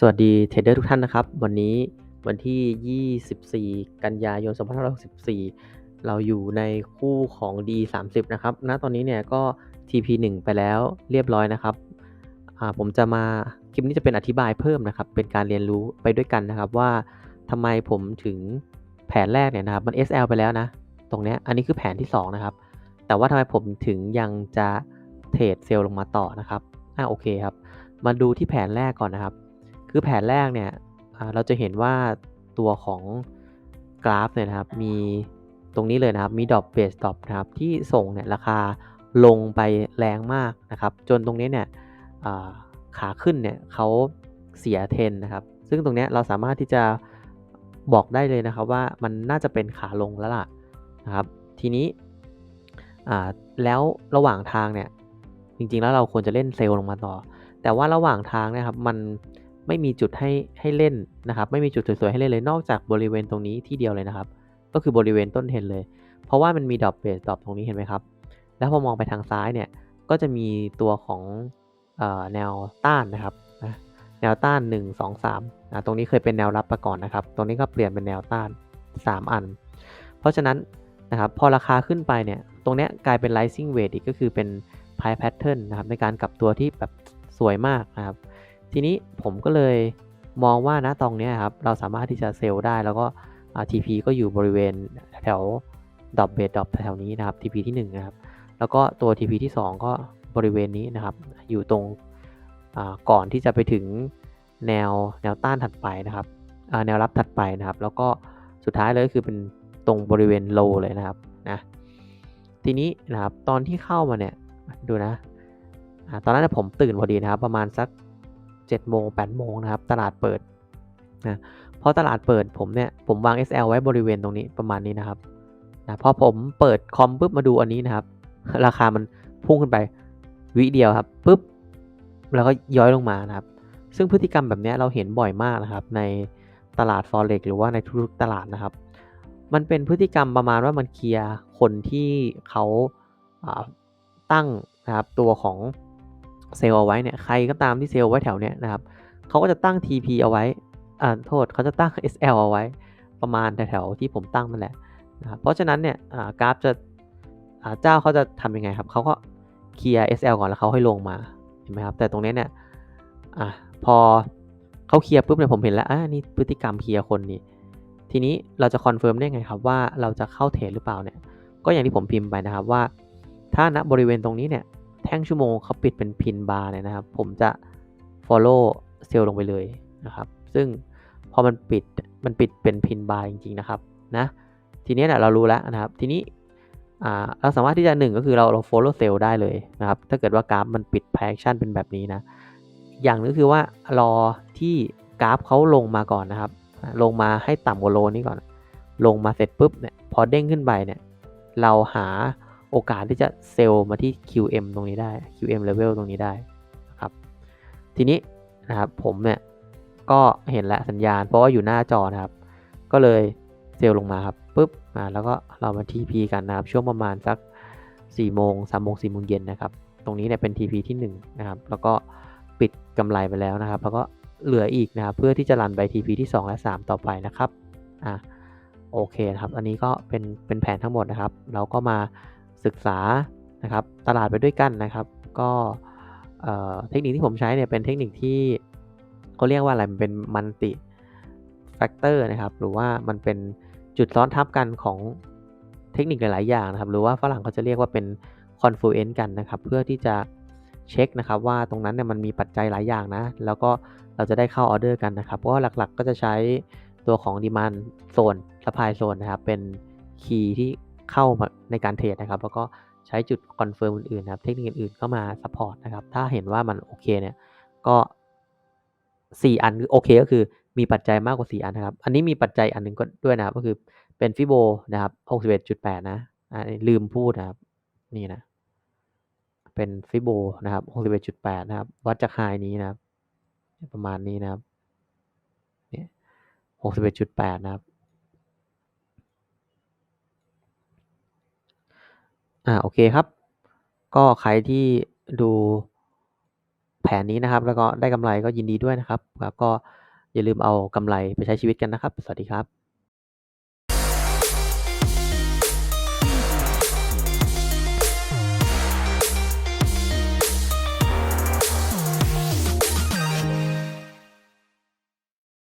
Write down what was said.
สวัสดีเทรดเดอร์ทุกท่านนะครับ วันนี้วันที่ 24 กันยายน 2564 เราอยู่ในคู่ของ D30 นะครับณตอนนี้เนี่ยก็ TP1 ไปแล้วเรียบร้อยนะครับ ผมจะมาคลิปนี้จะเป็นอธิบายเพิ่มนะครับ เป็นการเรียนรู้ไปด้วยกันนะครับ ว่าทำไมผมถึงแผนแรกเนี่ยนะครับ มัน SL ไปแล้วนะ ตรงเนี้ยอันนี้คือแผนที่ 2 นะครับ แต่ว่าทำไมผมถึงยังจะเทรดเซลล์ลงมาต่อนะครับอ่าโอเคครับ มาดูที่แผนแรกก่อนนะครับ คือแผนแรกเนี่ยอ่าเราจะเห็นว่าตัวของกราฟเนี่ยนะครับ มีตรงนี้เลยนะครับ มีดรอปเบสดรอปนะครับ ที่ส่งเนี่ยราคาลงไปแรงมากนะครับ จนตรงนี้เนี่ยอ่าขาขึ้นเนี่ยเขาเสียเทรนนะครับ ซึ่งตรงเนี้ยเราสามารถที่จะบอกได้เลยนะครับว่ามันน่าจะเป็นขาลงแล้วล่ะนะครับ ทีนี้อ่าแล้วระหว่างทางเนี่ยจริงๆแล้วเราควรจะเล่นเซลล์ลงมาต่อ แต่ว่าระหว่างทางเนะครับมัน ไม่มีจุดให้ให้เล่นนะครับ ไม่มีจุดสวยๆให้เล่นเลยนอกจากบริเวณตรงนี้ที่เดียวเลยนะครับ ก็คือบริเวณต้นเทนเลย เพราะว่ามันมีดรอปเบสดรอปตรงนี้เห็นไหมครับ แล้วพอมองไปทางซ้ายเนี่ยก็จะมีตัวของออแนวต้านนะครับแนวต้าน 1 2 3นะตรงนี้เคยเป็นแนวรับมาก่อนนะครับ ตรงนี้ก็เปลี่ยนเป็นแนวต้าน 3 อัน เพราะฉะนั้นนะครับพอราคาขึ้นไปเนี่ย ตรงเนี้ยกลายเป็น rising weight อีกก็คือเป็น pie pattern นะครับในการกลับตัวที่แบบสวยมากนะครับ ทีนี้ผมก็เลยมองว่านะตรงนี้ครับ เราสามารถที่จะเซลล์ได้ แล้วก็ TP ก็อยู่บริเวณแถวดอปเบสดอปแถวนี้นะครับ TP ที่ 1 นะครับ แล้วก็ตัว TP ที่ 2 ก็บริเวณนี้นะครับ อยู่ตรงก่อนที่จะไปถึงแนวแนวต้านถัดไปนะครับแนวรับถัดไปนะครับ แล้วก็สุดท้ายเลยก็คือเป็นตรงบริเวณโลเลยนะครับนะทีนี้นะครับตอนที่เข้ามาเนี่ยดูนะอะตอนนั้นผมตื่นพอดีนะครับ ประมาณสัก 7โมง8โมงนะครับ ตลาดเปิดนะพอตลาดเปิดผมเนี่ย ผมวาง SL ไว้บริเวณตรงนี้ประมาณนี้นะครับนะพอผมเปิดคอมปุ๊บมาดูอันนี้นะครับ ราคามันพุ่งขึ้นไปวิเดียวครับปุ๊บแล้วก็ย้อยลงมานะครับ ซึ่งพฤติกรรมแบบนี้เราเห็นบ่อยมากนะครับ ในตลาด forex หรือว่าในทุกๆตลาดนะครับ มันเป็นพฤติกรรมประมาณว่ามันเคลียร์คนที่เขาตั้งนะครับตัวของ เซลล์เอาไว้เนี่ยใครก็ตามที่เซลล์ไว้แถวเนี้ยนะครับเขาก็จะตั้ง TP เอาไว้อ่าโทษเขาจะตั้ง SL เอาไว้ประมาณแถวๆที่ผมตั้งนั่นแหละนะครับเพราะฉะนั้นเนี่ยกราฟจะเจ้าเขาจะทำยังไงครับเขาก็เคลียร์ SL ก่อนแล้วเขาให้ลงมาเห็นไหมครับแต่ตรงนี้เนี่ยอะพอเขาเคลียร์ปุ๊บเนี่ยผมเห็นแล้วอ่านี่พฤติกรรมเคลียร์คนนี่ทีนี้เราจะคอนเฟิร์มได้ไงครับว่าเราจะเข้าเทรดหรือเปล่าเนี่ยก็อย่างที่ผมพิมพ์ไปนะครับว่า ถ้าณบริเวณตรงนี้เนี่ย แท่งชั่วโมงเขาปิดเป็นพินบาร์เนี่ยนะครับ ผมจะ follow เซลล์ลงไปเลยนะครับ ซึ่งพอมันปิดมันปิดเป็นพินบาร์จริงๆนะครับนะทีนี้เนี่ยเรารู้แล้วนะครับ ทีนี้เราสามารถที่จะหนึ่งก็คือเราเรา follow sell ได้เลยนะครับ ถ้าเกิดว่ากราฟมันปิด price action เป็นแบบนี้นะ อย่างนึงคือว่ารอที่กราฟเขาลงมาก่อนนะครับ ลงมาให้ต่ำกว่าโลนี้ก่อน ลงมาเสร็จปุ๊บเนี่ยพอเด้งขึ้นไปเนี่ยเราหา โอกาสที่จะเซลล์มาที่ QM ตรงนี้ได้ QM level ตรงนี้ได้นะครับ ทีนี้นะครับผมเนี่ยก็เห็นแล้วสัญญาณ เพราะว่าอยู่หน้าจอนะครับ ก็เลยเซลล์ลงมาครับปุ๊บมาแล้วก็เรามา TP กันนะครับ ช่วงประมาณสัก4โมง3โมง4โมงเย็นนะครับ ตรงนี้เนี่ยเป็น TP ที่1นะครับ แล้วก็ปิดกำไรไปแล้วนะครับ แล้วก็เหลืออีกนะครับ เพื่อที่จะรันไป TP ที่ 2 และ 3 ต่อไปนะครับอ่าโอเคนะครับ อันนี้ก็เป็นเป็นแผนทั้งหมดนะครับ เราก็มา ศึกษานะครับตลาดไปด้วยกันนะครับ ก็เทคนิคที่ผมใช้เนี่ยเป็นเทคนิคที่เขาเรียกว่าอะไรมันเป็นมันติแฟกเตอร์นะครับ หรือว่ามันเป็นจุดซ้อนทับกันของเทคนิคหลาย ๆ อย่างนะครับ หรือว่าฝรั่งเขาจะเรียกว่าเป็นคอนฟูเอนซ์กันนะครับ เพื่อที่จะเช็คนะครับว่าตรงนั้นเนี่ยมันมีปัจจัยหลายอย่างนะ แล้วก็เราจะได้เข้าออเดอร์กันนะครับ เพราะว่าหลัก ๆ ก็จะใช้ตัวของดีมานโซนสปายโซนนะครับ เป็นคีย์ที่ เข้ามาในการเทรดนะครับ แล้วก็ใช้จุดคอนเฟิร์มอื่นๆนะครับ เทคนิคอื่นๆก็มาซัพพอร์ตนะครับ ถ้าเห็นว่ามันโอเคเนี่ย ก็ 4 อันโอเคก็คือมีปัจจัยมากกว่า 4 อันนะครับ อันนี้มีปัจจัยอันนึงก็ด้วยนะครับ ก็คือเป็นฟิโบนะครับ61.8 นะลืมพูดนะครับ นี่นะ เป็นฟิโบนะครับ61.8 นะครับ วัดจากไฮนี้นะครับ ประมาณนี้นะครับ เนี่ย61.8 นะครับ อ่า โอเคครับ ก็ใครที่ดูแผนนี้นะครับ แล้วก็ได้กำไรก็ยินดีด้วยนะครับครับก็อย่าลืมเอากำไรไปใช้ชีวิตกันนะครับ สวัสดีครับ